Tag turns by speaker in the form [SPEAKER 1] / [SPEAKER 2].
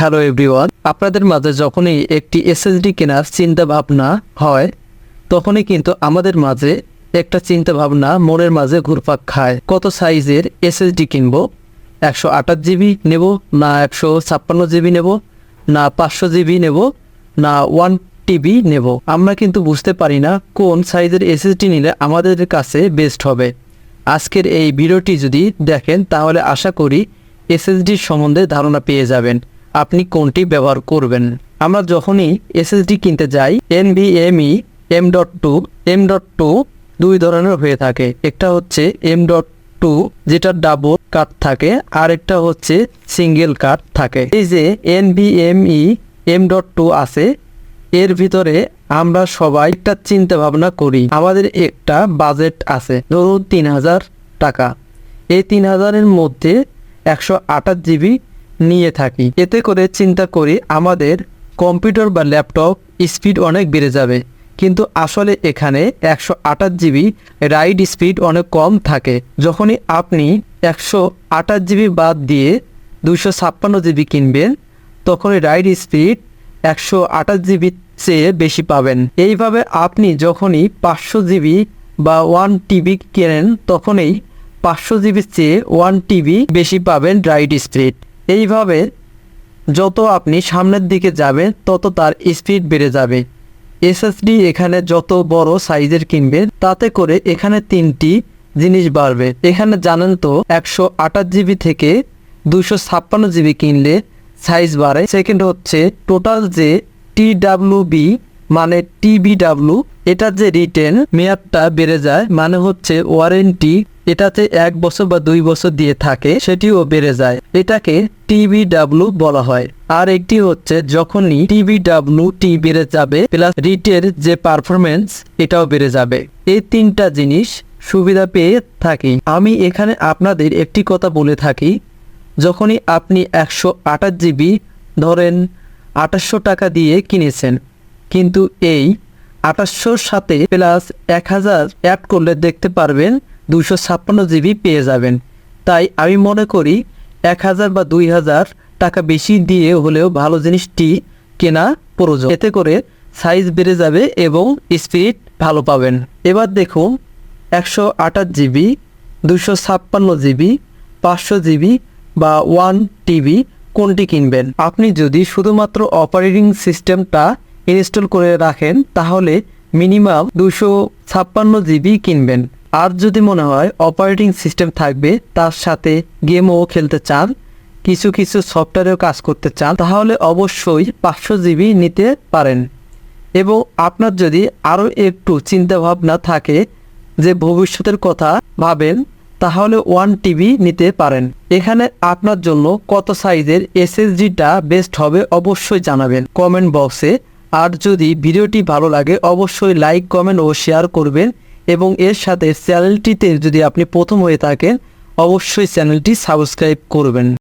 [SPEAKER 1] Hello everyone আপনাদের মাঝে যখনই একটি এসএসডি কেনার চিন্তা ভাবনা হয়, তখনই কিন্তু আমাদের মাঝে একটা চিন্তা ভাবনা মনের মাঝে ঘুরপাক খায়। কত সাইজের এসএসডি কিনবো? একশো আঠাশ জিবি নেব, না একশো ছাপ্পান্ন জিবি নেব, না পাঁচশো জিবি নেব, না ওয়ান টিবি নেব। আমরা কিন্তু বুঝতে পারি না কোন সাইজের এসএসডি নিলে আমাদের কাছে বেস্ট হবে। আজকের এই ভিডিওটি যদি দেখেন, তাহলে আশা করি এসএসডির সম্বন্ধে ধারণা পেয়ে যাবেন। আপনি কোনটি ব্যবহার করবেন? আমরা যখনই এসএসডি কিনতে যাই N NVMe M E M dot two M dot two দুই ধরনের হয়ে থাকে। একটা হচ্ছে এম ডট টু যেটা ডাবল কাট থাকে, আর একটা হচ্ছে সিঙ্গেল কাট থাকে। এই যে N NVMe M dot two আছে, এর ভিতরে আমরা সবাই একটা চিন্তা ভাবনা করি। আমাদের একটা বাজেট আছে, ধরুন তিন হাজার টাকা। এই তিন হাজারের মধ্যে একশো আঠাশ জিবি নিয়ে থাকি। এতে করে চিন্তা করি আমাদের কম্পিউটার বা ল্যাপটপ স্পিড অনেক বেড়ে যাবে। কিন্তু আসলে এখানে একশো আঠাশ জিবি রাইড স্পিড অনেক কম থাকে। যখনই আপনি একশো আঠাশ জিবি বাদ দিয়ে দুশো ছাপ্পান্ন জিবি কিনবেন, তখনই রাইড স্পিড একশো আঠাশ জিবি চেয়ে বেশি পাবেন। এইভাবে আপনি যখনই পাঁচশো জিবি বা ওয়ান টিবি কেনেন, তখনই পাঁচশো জিবির চেয়ে ওয়ান টিবি বেশি পাবেন রাইড স্পিড। এইভাবে যত আপনি সামনের দিকে যাবেন, তত তার স্পিড বেড়ে যাবে। এসএসডি এখানে যত বড় সাইজের কিনবে, তাতে করে এখানে তিনটি জিনিস বাড়বে। এখানে জানেন তো, একশো আঠাশ জিবি থেকে দুশো ছাপ্পান্ন জিবি কিনলে সাইজ বাড়ে। সেকেন্ড হচ্ছে টোটাল যে টি বি মানে টিবিডাব্লু এটার যে রিটেন মেয়াদটা বেড়ে যায় মানে হচ্ছে ওয়ারেন্টি এটাতে এক বছর বা দুই বছর দিয়ে থাকে, সেটিও বেড়ে যায়। এটাকে টিবিডাব্লু বলা হয়। আর একটি হচ্ছে, যখনই টিবিডাব্লু টি বেড়ে যাবে, প্লাস রিটের যে পারফরমেন্স এটাও বেড়ে যাবে। এই তিনটা জিনিস সুবিধা পেয়ে থাকি। আমি এখানে আপনাদের একটি কথা বলে থাকি। যখনই আপনি একশো আঠাশ জিবি, ধরেন আঠাশশো টাকা দিয়ে কিনেছেন, কিন্তু এই আঠাশশোর সাথে প্লাস এক হাজার অ্যাড করলে দেখতে পারবেন দুশো ছাপ্পান্ন জিবি পেয়ে যাবেন। তাই আমি মনে করি এক হাজার বা দুই হাজার টাকা বেশি দিয়ে হলেও ভালো জিনিসটি কেনা প্রয়োজন। এতে করে সাইজ বেড়ে যাবে এবং স্পিড ভালো পাবেন। এবার দেখুন একশো আঠাশ জিবি দুশো ছাপ্পান্ন জিবি, পাঁচশো জিবি বা ওয়ান টিবি কোনটি কিনবেন? আপনি যদি শুধুমাত্র অপারেটিং সিস্টেমটা ইনস্টল করে রাখেন, তাহলে মিনিমাম দুশো ছাপ্পান্ন জিবি কিনবেন। আর যদি মনে হয় অপারেটিং সিস্টেম থাকবে, তার সাথে গেমও খেলতে চান, কিছু কিছু সফটওয়্যারেও কাজ করতে চান, তাহলে অবশ্যই পাঁচশো জিবি নিতে পারেন। এবং আপনার যদি আরও একটু চিন্তা ভাবনা থাকে যে ভবিষ্যতের কথা ভাবেন, তাহলে ওয়ান টিবি নিতে পারেন। এখানে আপনার জন্য কত সাইজের এসএসডিটা বেস্ট হবে অবশ্যই জানাবেন কমেন্ট বক্সে আর যদি ভিডিওটি ভালো লাগে, অবশ্যই লাইক কমেন্ট ও শেয়ার করবেন। এবং এর সাথে চ্যানেলটিতে যদি আপনি প্রথম হয়ে থাকেন অবশ্যই চ্যানেলটি সাবস্ক্রাইব করবেন।